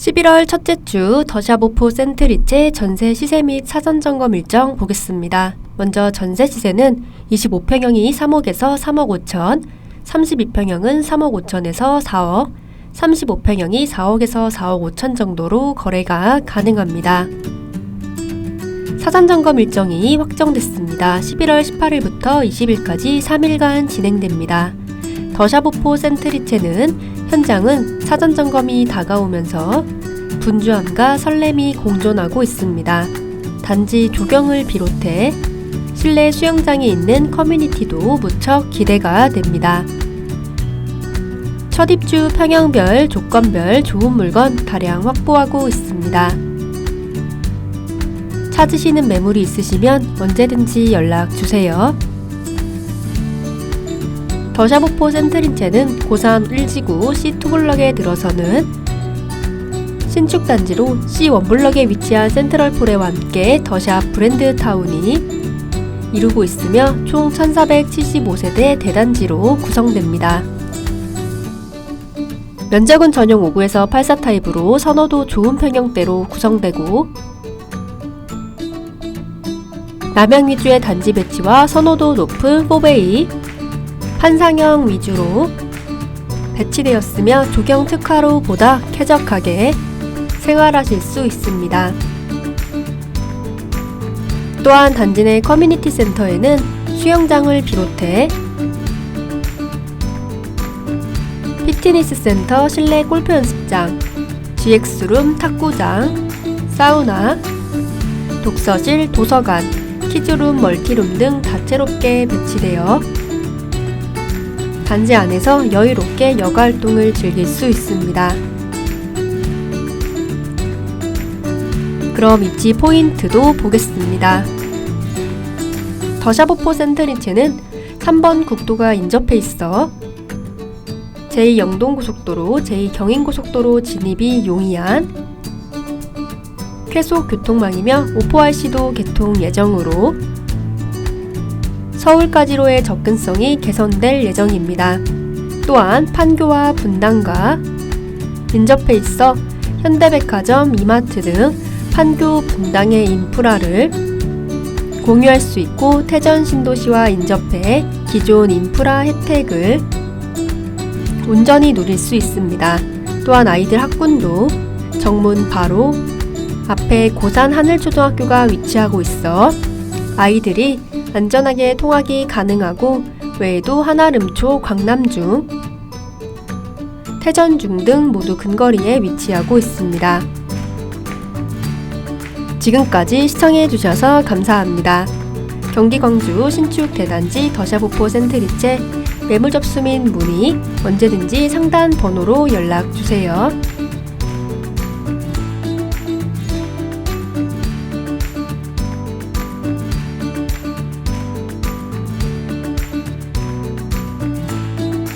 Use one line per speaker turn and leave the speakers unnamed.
11월 첫째 주 더샤보포 센트리체 전세 시세 및 사전 점검 일정 보겠습니다. 먼저 전세 시세는 25평형이 3억에서 3억 5천, 32평형은 3억 5천에서 4억, 35평형이 4억에서 4억 5천 정도로 거래가 가능합니다. 사전 점검 일정이 확정됐습니다. 11월 18일부터 20일까지 3일간 진행됩니다. 더샤보포 센트리체는 현장은 사전 점검이 다가오면서 분주함과 설렘이 공존하고 있습니다. 단지 조경을 비롯해 실내 수영장이 있는 커뮤니티도 무척 기대가 됩니다. 첫 입주 평형별, 조건별 좋은 물건 다량 확보하고 있습니다. 찾으시는 매물이 있으시면 언제든지 연락 주세요. 더샤보포 센트린체는 고산 1지구 C2 블럭에 들어서는 신축 단지로 C1 블럭에 위치한 센트럴폴에와 함께 더샵 브랜드 타운이 이루고 있으며 총 1475세대 대단지로 구성됩니다. 면적은 전용 5구에서 84 타입으로 선호도 좋은 평형대로 구성되고 남향 위주의 단지 배치와 선호도 높은 4베이 판상형 위주로 배치되었으며 조경 특화로 보다 쾌적하게 생활하실 수 있습니다. 또한 단지 내 커뮤니티 센터에는 수영장을 비롯해 피트니스 센터, 실내 골프 연습장, GX룸, 탁구장, 사우나, 독서실, 도서관, 키즈룸, 멀티룸 등 다채롭게 배치되어 단지 안에서 여유롭게 여가 활동을 즐길 수 있습니다. 그럼 입지 포인트도 보겠습니다. 더샤보포 센트리체는 3번 국도가 인접해 있어 제2영동고속도로, 제2경인고속도로 진입이 용이한 쾌속 교통망이며 오포RC도 개통 예정으로 서울까지로의 접근성이 개선될 예정입니다. 또한 판교와 분당과 인접해 있어 현대백화점, 이마트 등 판교 분당의 인프라를 공유할 수 있고 태전 신도시와 인접해 기존 인프라 혜택을 온전히 누릴 수 있습니다. 또한 아이들 학군도 정문 바로 앞에 고산 하늘초등학교가 위치하고 있어 아이들이 안전하게 통학이 가능하고 외에도 하나름초, 광남중, 태전중 등 모두 근거리에 위치하고 있습니다. 지금까지 시청해주셔서 감사합니다. 경기 광주 신축 대단지 더샤보포 센트리체 매물 접수 및 문의 언제든지 상단 번호로 연락 주세요.